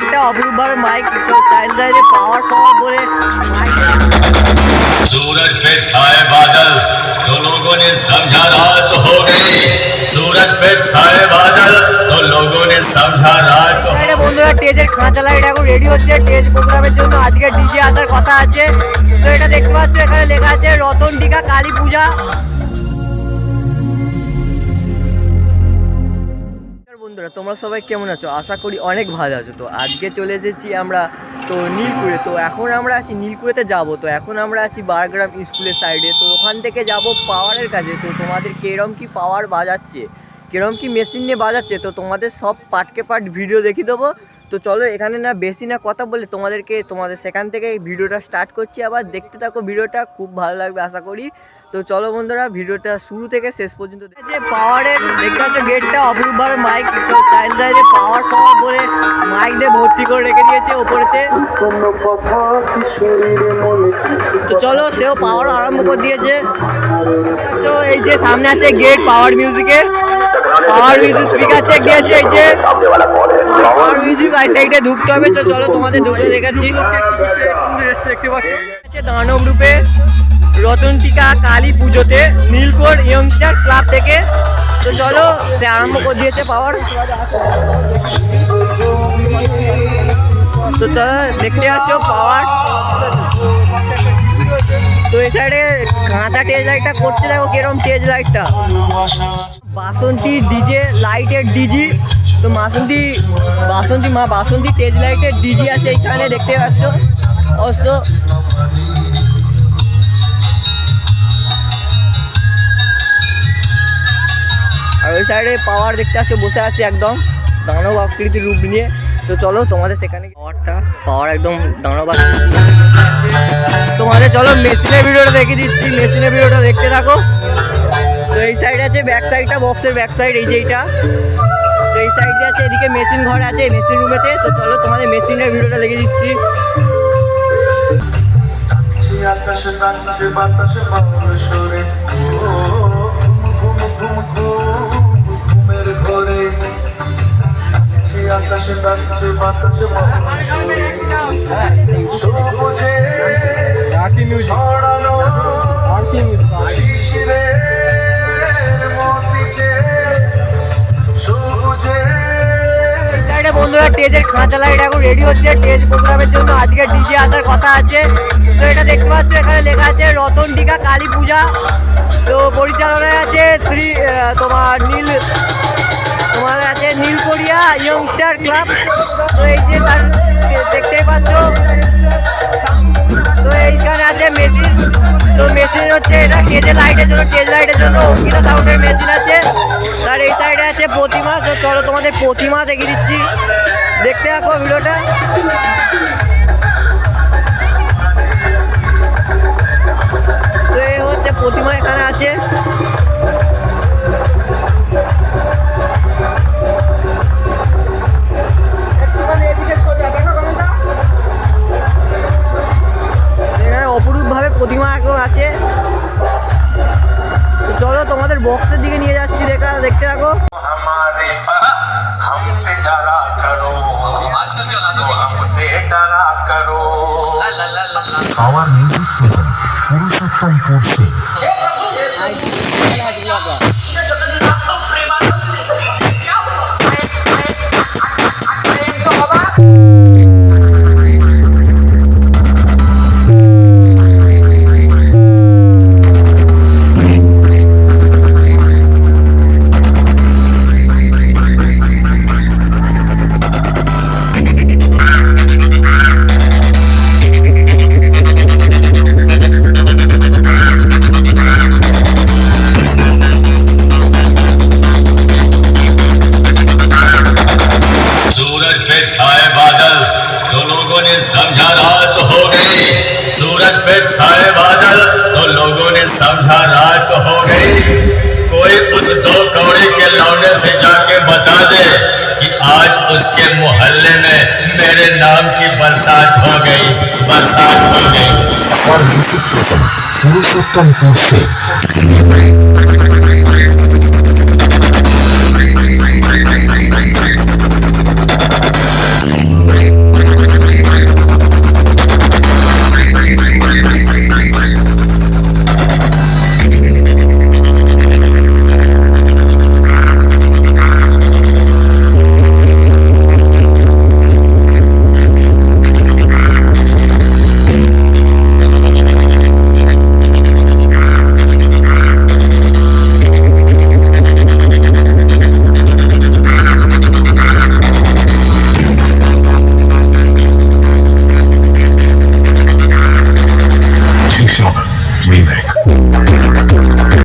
সাউন্ডটা অপরূপভাবে mic child লাইনে পাওয়ার পাওয়ার বলে सूरज पे छाए बादल तो लोगों ने समझा रात हो गई सूरज पे छाए बादल तो लोगों ने समझा रात বন্ধুরা টেজের খাঁচা লাইট এখন রেডি হচ্ছে। টেজ প্রোগ্রামের জন্য আজকে ডিজে আসার কথা আছে। তো এটা দেখতে পাচ্ছ এখানে লেখা আছে রতন টিকা কালী পূজা। বন্ধুরা, তোমরা সবাই কেমন আছো? আশা করি অনেক ভালো আছো। তো আজকে চলে এসেছি আমরা তো নীলপুরে। তো এখন আমরা আছি নীলপুরেতে যাব। তো এখন আমরা আছি বারগ্রাম স্কুলের সাইডে তো ওখান থেকে যাব পাওয়ারের কাছে। তো তোমাদের কেরম কি পাওয়ার বাজাচ্ছে? কেরম কি মেশিন নিয়ে বাজাচ্ছে? তো তোমাদের সব পাটকে পাট ভিডিও দেখিয়ে দেবো। তো চলো এখানে না বেশি না কথা বলে তোমাদেরকে, তোমাদের সেখান থেকে ভিডিওটা স্টার্ট করছি। আবার দেখতে থাকো ভিডিওটা, খুব ভালো লাগবে, আশা করি। তো চলো বন্ধুরা, ভিডিওটা শুরু থেকে শেষ পর্যন্ত যে পাওয়ারের দেখতে পাচ্ছ গেটটা অপরূপভাবে মাইক চাইল্ড পাওয়ার পাওয়ার বলে মাইক দিয়ে ভর্তি করে রেখে দিয়েছে ওপরেতে। তো চলো, সেও পাওয়ার আরম্ভ করে দিয়েছে। তো এই যে সামনে আছে গেট পাওয়ার মিউজিকের পাওয়ার মিউজিক স্পিকার চেক দিয়েছে, এই যে। পাওয়ার মিউজিক আই সাইডে ঢুকতে হবে তো চলো তোমাদের ঢুকে দেখাচ্ছি। দানব রূপে রতন টিকা কালী পুজোতে নীলকোর ইয়ংস্টার ক্লাব থেকে। তো চলো সে আরম্ভ করে দিয়েছে পাওয়ার তো চলো দেখতে পাচ্ছ পাওয়ার তো এই সাইডে কাঁচা টেজ লাইটটা করতে দেখো কিরম টেজ লাইটটা বাসন্তী ডিজে লাইটের ডিজি। তো বাসন্তী বাসন্তী মা, বাসন্তী তেজ লাইটের ডিজি আছে এইখানে, দেখতে পাচ্ছ? অবশ্য আর ওই সাইডে পাওয়ার দেখতে আসছে বসে আছে একদম। দানব আকৃতির রূপ নিয়ে। তো চলো, তোমাদের সেখানে পাওয়ারটা পাওয়ার একদম দানব তোমাদের চলো মেশিনের ভিডিওটা দেখিয়ে দিচ্ছি। মেশিনের ভিডিওটা দেখতে থাকো। তো এই সাইডে আছে ব্যাক সাইডটা বক্সের ব্যাক সাইড এই যে এইটা। এই সাইডে আছে, এদিকে মেশিন ঘর আছে মেশিন রুমেতে তো চলো, তোমাদের মেশিনের ভিডিওটা দেখে দিচ্ছি। আকাশে বাতাসে বাতাসে বাতাসে বন্ধুরা স্টেজের খাঁচা লাইট এখন রেডি হচ্ছে স্টেজ প্রোগ্রামের জন্য। আজকে ডিজে আসার কথা আছে। তো এটা দেখতে পাচ্ছ, এখানে লেখা আছে রতন টিকা কালী পূজা। তো পরিচালনায় আছে শ্রী তোমার নীল, তোমার আছে নীলকড়িয়া ইয়ংস্টার ক্লাব তো এই যে তার দেখতেই পাচ্ছ। তো এইখানে আছে মেশিন তো মেশিন হচ্ছে এটা কেজে লাইটের জন্য কেজ লাইটের জন্য। অঙ্কিতা সাউন্ডের মেশিন আছে। আর এই সাইডে আছে প্রতিমা। তো চলো তোমাদের প্রতিমা দেখিয়ে দিচ্ছি। দেখতে থাকো ভিডিওটা। তো এই হচ্ছে প্রতিমা এখানে আছে। এখানে অপরূপভাবে প্রতিমা এখন আছে। চলো তোমাদের বক্সের দিকে নিয়ে যাচ্ছি দেখা দেখতে থাকো। Power music present Purushottam Singh छत पे छाए बादल तो लोगों ने समझा रात हो गई। कोई उस दो कौड़ी के लौने से जाके बता दे कि आज उसके मोहल्ले में मेरे नाम की बरसात हो गई, बरसात हो गई। और पुरुषोत्तमपुर से